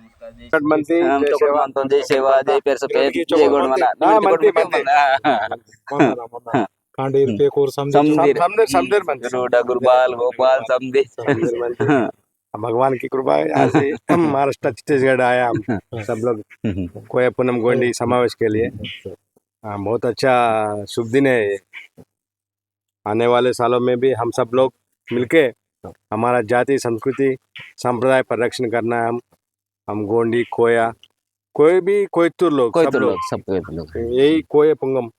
नमस्कार जय चट मनती, हम जय तो सेवा. मानतो जय सेवा जय पेर सफेद की जय चोको गोड मनती. मना हा, निमित्त मनती, गोड मनती. मना. మందన మందన కాండీర్ పేకూర్ సమజ समधीर समधीर समधीर मनती. गुरुडा गुरुबाल गोपाल समधीर समधीर मनती. भगवान की कृपा है आज से हम महाराष्ट्र छत्तीसगढ़ आया हम सब लोग कोया पूनम गोंडी समावेश के लिए हाँ, बहुत अच्छा शुभ दिन है ये। आने वाले सालों में भी हम सब लोग मिलके हमारा जाति संस्कृति संप्रदाय पर रक्षण करना है हम हम गोंडी कोया कोई भी कोयतुर लोग कोई सब तो लोग लोग सब कोई तो लोग यही कोय पुंगम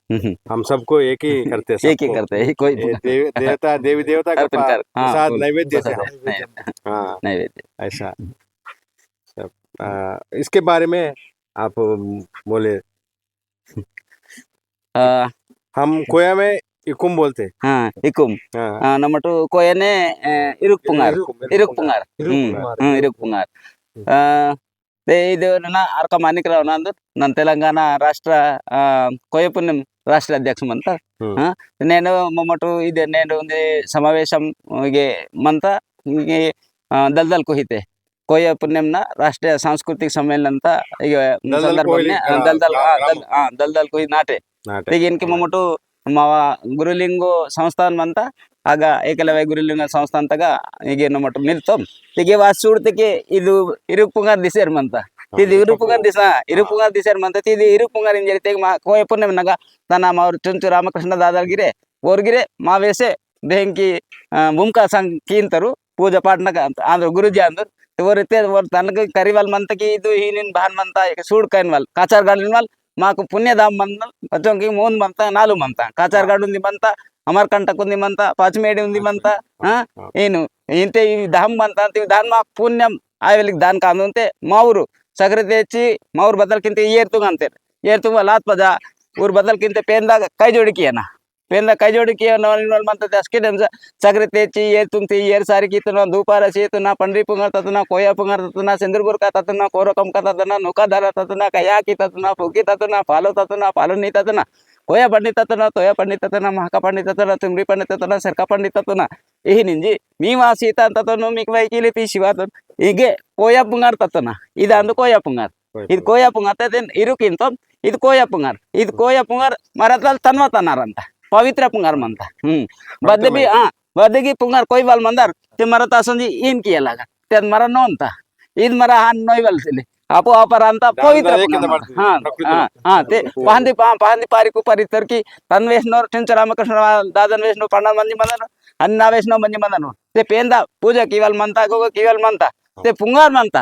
हम सबको एक ही करते हैं एक ही सबको। करते हैं कोई ये देव, देवता देवी देवता का अर्पण कर हाँ, प्रसाद फूल, नैवेद्य देते प्रसाद हैं है, हाँ नैवेद्य ऐसा सब, आ, इसके बारे में आप अम, बोले आ, हम कोया में इकुम बोलते हैं हाँ इकुम हाँ ಆ, ನಮ್ಮಟು ಕೊಯನೆ ಇರುಕ್ ಪುಂಗಾರ್ ಇರುಕ್ ಪುಂಗಾರ್ ಇರುಕ್ ಹ್ಮ್ ಪುಂಗಾರ್. ಹ್ಮ್ ಇರುಕ್ ಪುಂಗಾರ್ ಆ, తే ఇది నా అరక మాణిక్రావు నందు నన్ను తెలంగాణ రాష్ట్ర ఆ, కోయ పుణ్యం రాష్ట్ర అధ్యక్షం అంతా ಹ್ಮ್. ఆ, నేను మమ్మటు ఇది నేను ఉంది సమావేశం ಹೀಗೆ ಮಂತ ಹೀಗೆ ಆ, ದಲ್ದಲ್ ಕುಹಿತೆ ಕೋಯ ಪುಣ್ಯಂನ ರಾಷ್ಟ್ರೀಯ ಸಾಂಸ್ಕೃತಿಕ ಸಮ್ಮೇಳನ ಅಂತ ಈಗ ದಲ್ದಲ್ ಸಂದರ್ಭ ಕೊಹ್ಲಿ, ಆ, ದಲ್ದಲ್ ಆ, ಗ್ರಾಮ. ದಲ್- ಆ, ದಲ್ದಲ್ ಕುಹಿ ನಾಟೆ ನಾಟೆ. ಈಗ ಇನ್ಕಿ ಮಮ್ಮಟು మా గురులింగు సంస్థానం అంతా ಆಗ ಏಕಲವ್ಯ ಗುರುಲಿಂಗ ಸಂಸ್ಥಾಂತಗ ಈಗ ನಮ್ಮಟ್ಟು ನಿಲ್ತಂ ಈಗ ವಾಸ್ చూడతకి ಇದು ಇರುಪುಂಗಾರ್ ದಿಸೇರ್ ಮಂತ ಇದು ಇರುಪುಂಗಾರ್ ದಿಸ ಇರುಪುಂಗಾರ್ ದಿಸೇರ್ ಮಂತ ಇದು ಇರುಪುಂಗಾರ್ ಏನ್ ಜರಿತೆ ಮಾ ಕೋಯ ಪುಣ್ಯ ನಗ ತನ ಮಾವ್ರ ಚುಂಚು ರಾಮಕೃಷ್ಣ ದಾದಾಗಿರೆ ಓರ್ಗಿರೆ ಮಾವೇಸೆ ಬೆಂಕಿ ಭೂಮಿಕಾ ಸಂಘ ಕೀಂತರು ಪೂಜಾ ಪಾಟ್ನಗ ಅಂತ ಆಂಧ್ರ ಗುರುಜಿ ಅಂದ್ರು ఎవరైతే వారు తనకు కరి వాళ్ళ మంతకి ఇది ఈయన బాన్ మంత ఇక చూడుకాయని వాళ్ళు కాచార్గాడు వాళ్ళు మాకు పుణ్యధామ్ మంత పచ్చంకి మూన్ మంత నాలుగు మంత కాచార్గాడు ఉంది మంత ಅಮರ್ಕಂಟ ಕುಂದಿ ಮಂತ ಪಾಚಮೇಡಿ ಉಂದಿ ಮಂತ ಹಾ ಏನು ಇಂತೆ ಈ ಧಾಮ್ ಬಂತ ಅಂತೀವಿ ಧಾನ್ ಮಾ ಪುಣ್ಯಂ ಆಯ್ವೆಲಿಗೆ ದಾನ್ ಕಾಂದು ಅಂತೆ ಮಾವ್ರು ಸಕ್ರೆ ಹೆಚ್ಚಿ ಮಾವ್ರು ಬದಲ್ಕಿಂತ ಏರ್ತುಂಗ ಅಂತಾರೆ ಏರ್ತುಂಗ ಲಾತ್ ಪದ ಇವ್ರ ಬದಲ್ಕಿಂತ ಪೇಂದಾಗ ಕೈ ಜೋಡಿಕೆಯನ ಪೇಂದಾಗ ಕೈ ಜೋಡಿಕೆ ನೋಲ್ ಮಂತತೆ ಅಷ್ಟೇ ನಮ್ಸ ಸಕ್ರೆ ಹೆಚ್ಚಿ ಏರ್ ತುಂಗ್ತಿ ಏರ್ ಸಾರಿ ಕೀತನ ಧೂಪಾರ ಸೀತನ ಪಂಡ್ರಿ ಪುಂಗರ್ ತತನ ಕೊಯ್ಯ ಪುಂಗರ್ ತತನ ಸಿಂಧುರ್ಗುರ್ ಕ ತತನ ಕೋರಕಂ ಕ ತತನ ನೌಕಾಧಾರ ತತನ ಕಯ್ಯಾಕಿ ತತನ ಪುಗ್ಗಿ ತತನ ಪಾಲು ತತನ ಪಾಲು ನೀ ತತನ కోయ పండితతన తోయ పండితతన మహక పండితతన తుమ్రి పండితతన శర్క పండితతన ఈ నింజి మీవా సీతాంతతను మీకు వైకిలిపి శివాతను ఇగే కోయ పుంగారు తతన ఇది అందు కోయ పుంగారు ಇದು ಕೋಯ ಪುಂಗಾರ್ ಇರುಕಿಂತ ಇದು ಕೋಯ ಪುಂಗಾರ್ ಇದು ಕೋಯ ಪುಂಗಾರ್ ಮರದಲ್ಲಿ ತನ್ವತ್ ಅನ್ನಾರಂತ ಪವಿತ್ರ ಪುಂಗಾರ್ ಮಂತ ಹ್ಮ್ ಬದ್ದೆ ಬಿ ಹಾ ಬದ್ದಿಗಿ ಪುಂಗಾರ್ ಕೊಯ್ಬಲ್ ಮಂದಾರ್ ತಿ ಮರ ತಾಸಂಜಿ ಏನ್ ಕಿಯಲ್ಲ ಮರ ನೋಂತ ಇದ್ ಮರ ಹಾನ್ ನೋಯ್ಬಲ್ಸಿಲಿ ಅಪು ಅಪರ ಅಂತ ಪವಿತ್ರ ಪಹಂದಿ ಪಹಂದಿ ಪಾರಿ ಕುಪಾರಿ ತರ್ಕಿ ತನ್ ವೇಷ್ಣೋರ್ ಚಿಂಚ ರಾಮಕೃಷ್ಣ ದಾದನ್ ವೇಷ್ಣು ಪಣ್ಣ ಮಂದಿ ಮಂದನು ಅನ್ನ ವೇಷ್ಣು ಮಂದಿ ಮಂದನು. ಪೇಂದ ಪೂಜಾ ಕೀವಲ್ ಮಂತ ಗೋಗ ಕೀವಲ್ ಮಂತ ಪುಂಗಾರ್ ಮಂತ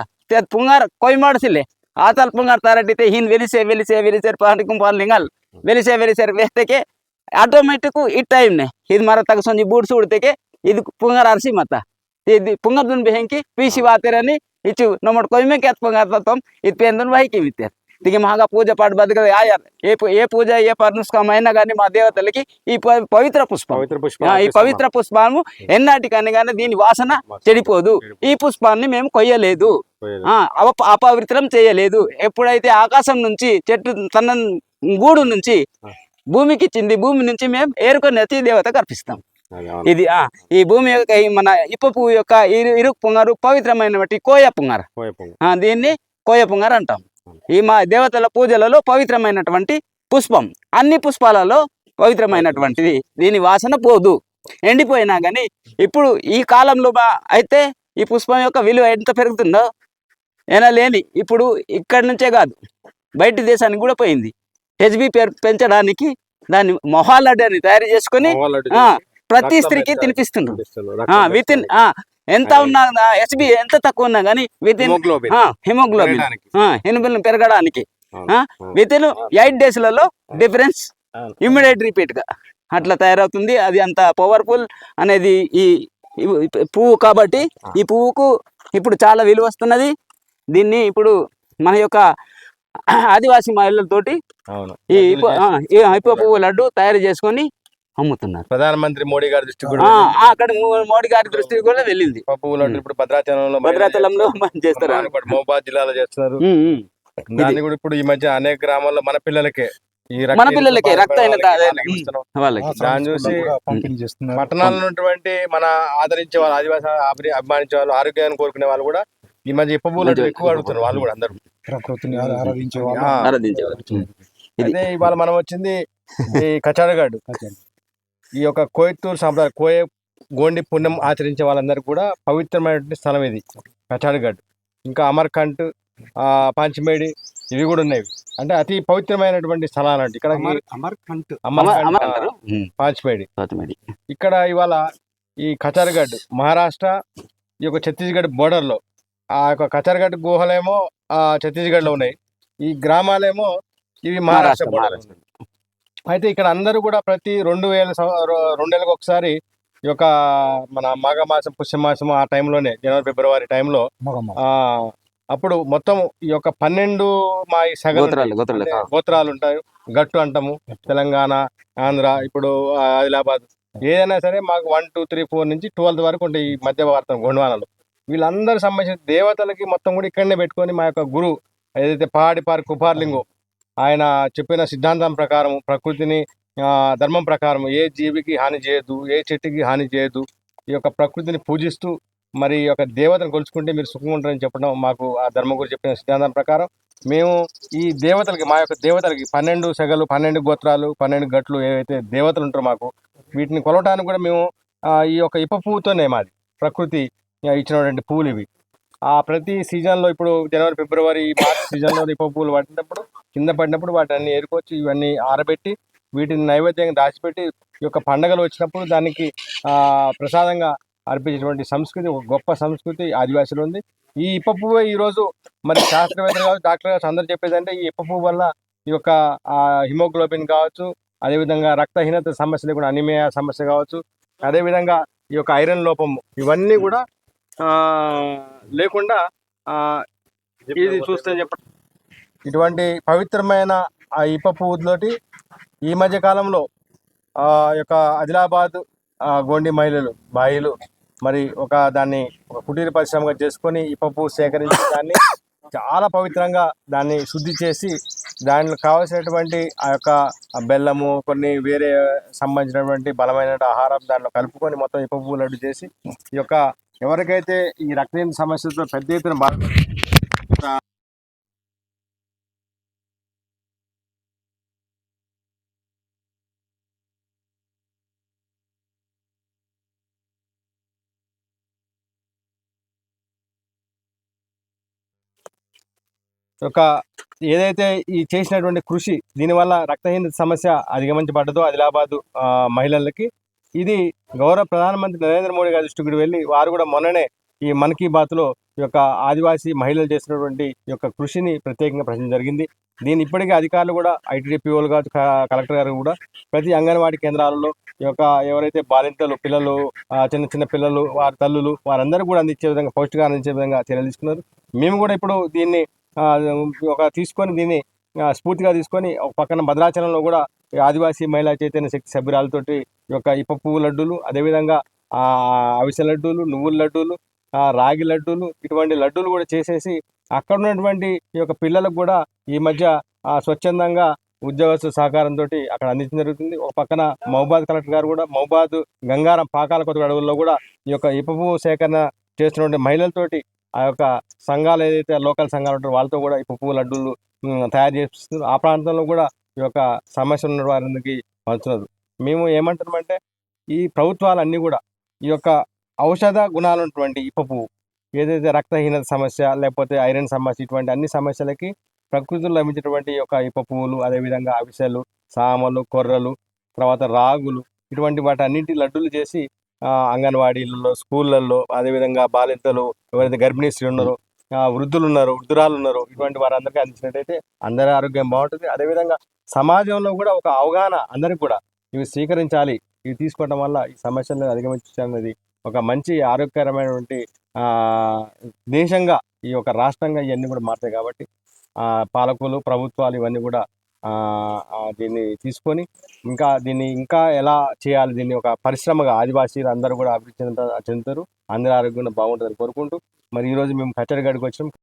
ಪುಂಗಾರ್ ಕೊಯ್ ಮಾಡಿಸಿಲ್ಲೆ. ಆತಲ್ ಪುಂಗಾರ್ ತಾರಡ್ಡಿ ಹಿಂದ್ ವೆಲಿಸೆ ವೆಲಿಸೆ ವೆಲಿಸ್ ಪಹಂದಿ ಕುಂಪಾಲ್ ಲಿಂಗಲ್ ವೆಲಿಸೆ ವೆಲಿಸ್ ವೇಸ್ತೇಕೆ ಆಟೋಮೆಟಿಕ್ ಈ ಟೈಮ್ ನೆ ಇದ್ ಮರ ತಗಸಿ ಬೂಡ್ಸು ಉಡ್ತೇಕೆ ಇದು ಪುಂಗಾರ್ ಆರ್ಸಿ ಮತ್ತ. ಪುಂಗಾರ್ ದುಂಬಿ ಹೆಂಕಿ ಪಿ ಶಿ ವಾತೇರಿ हिचु नम्बर कोई में क्या पंगा तम इतने भाई దిగి మహాగా పూజ పాటు బతుకదు ఏ ఏ పూజ ఏ పరనుష్కమైనా కానీ మా దేవతలకి ఈ పవిత్ర పుష్పం పవిత్ర పుష్పం ఈ పవిత్ర పుష్పము ఎన్నాటికని కానీ దీని వాసన చెడిపోదు ఈ పుష్పాన్ని మేము కొయ్యలేదు అపవిత్రం చేయలేదు ఎప్పుడైతే ఆకాశం నుంచి చెట్టు తన గూడు నుంచి భూమికి ఇచ్చింది భూమి నుంచి మేము ఏరుకొని వచ్చి దేవతకు అర్పిస్తాం ఇది ఆ ఈ భూమి యొక్క ఈ మన ఇప్ప పువ్వు యొక్క ఇరు ఇరుకు పుంగారు పవిత్రమైనటువంటి కోయ పుంగారు. దీన్ని కోయ పుంగారు అంటాం. ఈ మా దేవతల పూజలలో పవిత్రమైనటువంటి పుష్పం. అన్ని పుష్పాలలో పవిత్రమైనటువంటిది. దీని వాసన పోదు. ఎండిపోయినా కానీ ఇప్పుడు ఈ కాలంలో అయితే ఈ పుష్పం యొక్క విలువ ఎంత పెరుగుతుందో ఏనా లేని ఇప్పుడు ఇక్కడి నుంచే కాదు. బయట దేశానికి కూడా పోయింది. హెచ్బి పెంచడానికి దాన్ని మొహాలడ్డని తయారు చేసుకొని ప్రతి స్త్రీకి పెంచాలి. తినిపిస్తుండ్రు విత్ ఇన్ ఎంత ఉన్నా హెచ్బి ఎంత తక్కువ ఉన్నా కానీ విత్ ఇన్ హిమోగ్లోబిన్. హిమోగ్లోబిన్ పెరగడానికి. విత్ ఇన్ ఎయిట్ డేస్లలో డిఫరెన్స్. ఇమ్మీడియట్ రిపీట్గా అట్లా తయారవుతుంది. అది అంత పవర్ఫుల్ అనేది ఈ పువ్వు కాబట్టి ఈ పువ్వుకు ఇప్పుడు చాలా విలువ వస్తున్నది. దీన్ని ఇప్పుడు మన యొక్క ఆదివాసీ మహిళలతోటి ఈ ఇప్ప పువ్వు లడ్డు తయారు చేసుకొని అమ్ముతున్నారు. ప్రధానమంత్రి మోడీ గారి దృష్టి కూడా అక్కడ మోడీ గారి దృష్టికి కూడా వెళ్ళింది. ఇప్పుడు భద్రాచలంలో భద్రాచలంలో మనం చేస్తారు. మహబాద్ జిల్లాలో చేస్తున్నారు. దాన్ని కూడా ఇప్పుడు ఈ మధ్య అనేక గ్రామాల్లో మన పిల్లలకే ఈ మన పిల్లలకే, దాన్ని చూసి పట్టణాల్లో ఉన్నటువంటి మన ఆదరించే వాళ్ళు ఆదివాసీ అభి- అభిమానించే వాళ్ళు ఆరోగ్యాన్ని కోరుకునే వాళ్ళు కూడా ఈ మధ్య ఇప్ప పూలు ఎక్కువ అడుగుతారు వాళ్ళు కూడా అందరూ. ఆరాధించే వాళ్ళు. ఇవాళ మనం వచ్చింది ఈ కచాడగాడు ఈ యొక్క కోయత్తూరు సాంప్రదాయం కోయ గోండి పుణ్యం ఆచరించే వాళ్ళందరికీ కూడా పవిత్రమైనటువంటి స్థలం ఇది కచాడగడ్ ఇంకా అమర్కంట్ ఆ, పాంచమేడి ఇవి కూడా ఉన్నాయి. అంటే అతి పవిత్రమైనటువంటి స్థలాలు అంటే ఇక్కడ అమర్ అమర్ కంట్ అమర్ అమర్ అమర్కంట్. పాంచమేడి. ఇక్కడ ఇవాళ ఈ కచార్గఢ్ మహారాష్ట్ర ఈ యొక్క ఛత్తీస్గఢ్ బోర్డర్లో ఆ యొక్క కచార్గఢ్ గుహలేమో ఆ ఛత్తీస్గఢ్లో ఉన్నాయి. ఈ గ్రామాలేమో ఇవి మహారాష్ట్ర border. అయితే ఇక్కడ అందరూ కూడా ప్రతి రెండు వేల రెండేళ్ళకి ఒకసారి ఈ యొక్క మన మాఘమాసం పుష్యమాసం ఆ టైంలోనే జనవరి ఫిబ్రవరి టైంలో అప్పుడు మొత్తం ఈ యొక్క పన్నెండు మా ఈ సగం గోత్రాలు ఉంటాయి. గట్టు అంటాము తెలంగాణ ఆంధ్ర ఇప్పుడు ఆదిలాబాద్. ఏదైనా సరే మాకు వన్ టూ త్రీ ఫోర్ నుంచి ట్వెల్త్ వరకు ఉంటాయి ఈ మధ్య భారతం గొండవానలు. వీళ్ళందరూ సంబంధించిన దేవతలకి మొత్తం కూడా ఇక్కడనే పెట్టుకొని మా యొక్క గురువు ఏదైతే పహాడిపార్ కుపార్లింగో ఆయన చెప్పిన సిద్ధాంతం ప్రకారం ప్రకృతిని ధర్మం ప్రకారం ఏ జీవికి హాని చేయదు ఏ చెట్టుకి హాని చేయదు ఈ యొక్క ప్రకృతిని పూజిస్తూ మరి ఈ యొక్క దేవతను కొలుచుకుంటే మీరు సుఖంగా ఉంటారని చెప్పడం మాకు ఆ ధర్మం గురించి చెప్పిన సిద్ధాంతం ప్రకారం మేము ఈ దేవతలకి మా యొక్క దేవతలకి పన్నెండు సెగలు పన్నెండు గోత్రాలు పన్నెండు గట్లు ఏవైతే దేవతలు ఉంటారో మాకు వీటిని కొలవటానికి కూడా మేము ఈ యొక్క ఇప్ప పువ్వుతోనే మాది ప్రకృతి ఇచ్చినటువంటి పువ్వులు ఇవి. ఆ ప్రతి సీజన్లో ఇప్పుడు జనవరి ఫిబ్రవరి మార్చ్ సీజన్లో ఇప్ప పువ్వులు పట్టినప్పుడు కింద పడినప్పుడు వాటిని ఏరుకొచ్చి ఇవన్నీ ఆరబెట్టి వీటిని నైవేద్యంగా దాచిపెట్టి ఈ యొక్క పండగలు వచ్చినప్పుడు దానికి ఆ, ప్రసాదంగా అర్పించేటువంటి సంస్కృతి ఒక గొప్ప సంస్కృతి ఆదివాసులు ఉంది. ఈ ఇప్ప పువ్వు ఈరోజు మరి శాస్త్రవేత్తలు కావచ్చు డాక్టర్ కావచ్చు అందరూ చెప్పేది అంటే ఈ ఇప్ప పువ్వు వల్ల ఈ యొక్క హిమోగ్లోబిన్ కావచ్చు అదేవిధంగా రక్తహీనత సమస్యలు కూడా అనిమియా సమస్య కావచ్చు అదేవిధంగా ఈ యొక్క ఐరన్ లోపము ఇవన్నీ కూడా ఆ, లేకుండా ఆ, ఇది చూస్తే చెప్ప ఇటువంటి పవిత్రమైన ఆ ఇప్ప పువ్వుతోటి ఈ మధ్య కాలంలో ఆ యొక్క ఆదిలాబాద్ గోండి మహిళలు బాయిలు మరి ఒక దాన్ని ఒక కుటీర పరిశ్రమగా చేసుకొని ఇప్ప పువ్వు సేకరించి దాన్ని చాలా పవిత్రంగా దాన్ని శుద్ధి చేసి దానిలో కావలసినటువంటి ఆ యొక్క బెల్లము కొన్ని వేరే సంబంధించినటువంటి బలమైన ఆహారం దానిలో కలుపుకొని మొత్తం ఇప్ప పువ్వు లడ్డు చేసి ఈ యొక్క ఎవరికైతే ఈ రక్తహీన సమస్యతో పెద్ద ఎత్తున యొక్క ఏదైతే ఈ చేసినటువంటి కృషి దీనివల్ల రక్తహీనత సమస్య అధిగమించబడ్డదో ఆదిలాబాదు మహిళలకి ఇది గౌరవ ప్రధానమంత్రి నరేంద్ర మోడీ గారి దృష్టికి వెళ్ళి వారు కూడా మొన్ననే ఈ మన్ కీ బాత్లో ఈ యొక్క ఆదివాసీ మహిళలు చేసినటువంటి ఈ యొక్క కృషిని ప్రత్యేకంగా ప్రశ్న జరిగింది. దీని ఇప్పటికీ అధికారులు కూడా ఐటీడీపీఓలు కావచ్చు కలెక్టర్ గారు కూడా ప్రతి అంగన్వాడీ కేంద్రాలలో ఈ యొక్క ఎవరైతే బాలింతలు పిల్లలు చిన్న చిన్న పిల్లలు వారి తల్లులు వారందరూ కూడా అందించే విధంగా పౌష్టికారం అందించే విధంగా చర్యలు తీసుకున్నారు. మేము కూడా ఇప్పుడు దీన్ని ఒక తీసుకొని దీన్ని స్ఫూర్తిగా తీసుకొని ఒక పక్కన భద్రాచలంలో కూడా ఆదివాసీ మహిళా చైతన్య శక్తి సభ్యురాలతోటి ఈ యొక్క ఇప్ప పువ్వు లడ్డూలు అదేవిధంగా అవిసె లడ్డూలు నువ్వుల లడ్డూలు రాగి లడ్డూలు ఇటువంటి లడ్డూలు కూడా చేసేసి అక్కడ ఉన్నటువంటి ఈ యొక్క పిల్లలకు కూడా ఈ మధ్య ఆ, స్వచ్ఛందంగా ఉద్యోగస్తు సహకారంతో అక్కడ అందించడం జరుగుతుంది. ఒక పక్కన మహబాద్ కలెక్టర్ గారు కూడా మహబాద్ గంగారం పాకాల కొత్త అడవుల్లో కూడా ఈ యొక్క ఇప్ప పువ్వు సేకరణ చేస్తున్నటువంటి మహిళలతోటి ఆ యొక్క సంఘాలు ఏదైతే లోకల్ సంఘాలు ఉంటారో వాళ్ళతో కూడా ఈ పువ్వు లడ్డూలు తయారు చేస్తున్నారు ఆ ప్రాంతంలో కూడా ఈ యొక్క సమస్య ఉన్న వారికి పంచుతున్నారు. మేము ఏమంటున్నామంటే ఈ ప్రభుత్వాలన్నీ కూడా ఈ యొక్క ఔషధ గుణాలు ఉన్నటువంటి ఇప్ప ఏదైతే రక్తహీనత సమస్య లేకపోతే ఐరన్ సమస్య ఇటువంటి అన్ని సమస్యలకి ప్రకృతిలో లభించేటువంటి యొక్క ఇప్ప పువ్వులు అదేవిధంగా అవిసెలు సామలు కొర్రలు తర్వాత రాగులు ఇటువంటి వాటి అన్నింటి లడ్డూలు చేసి అంగన్వాడీలలో స్కూళ్ళల్లో అదేవిధంగా బాలింతలు ఎవరైతే గర్భిణీ స్త్రీలు ఉన్నారో వృద్ధులు ఉన్నారు వృద్ధురాలు ఉన్నారు ఇటువంటి వారందరికీ అందించినట్టయితే అందరి ఆరోగ్యం బాగుంటుంది. అదేవిధంగా సమాజంలో కూడా ఒక అవగాహన అందరికి కూడా ఇవి స్వీకరించాలి. ఇవి తీసుకోవడం వల్ల ఈ సమస్యలను అధిగమించాలనేది ఒక మంచి ఆరోగ్యకరమైనటువంటి ఆ, దేశంగా ఈ యొక్క రాష్ట్రంగా ఇవన్నీ కూడా మారుతాయి కాబట్టి పాలకులు ప్రభుత్వాలు ఇవన్నీ కూడా దీన్ని తీసుకొని ఇంకా దీన్ని ఇంకా ఎలా చేయాలి? దీన్ని ఒక పరిశ్రమగా ఆదివాసీలు అందరూ కూడా అభివృద్ధి చెందుతారు చెందుతారు. అందరి బాగుంటుందని కోరుకుంటూ మరి ఈరోజు మేము కచ్చడిగడికి వచ్చాం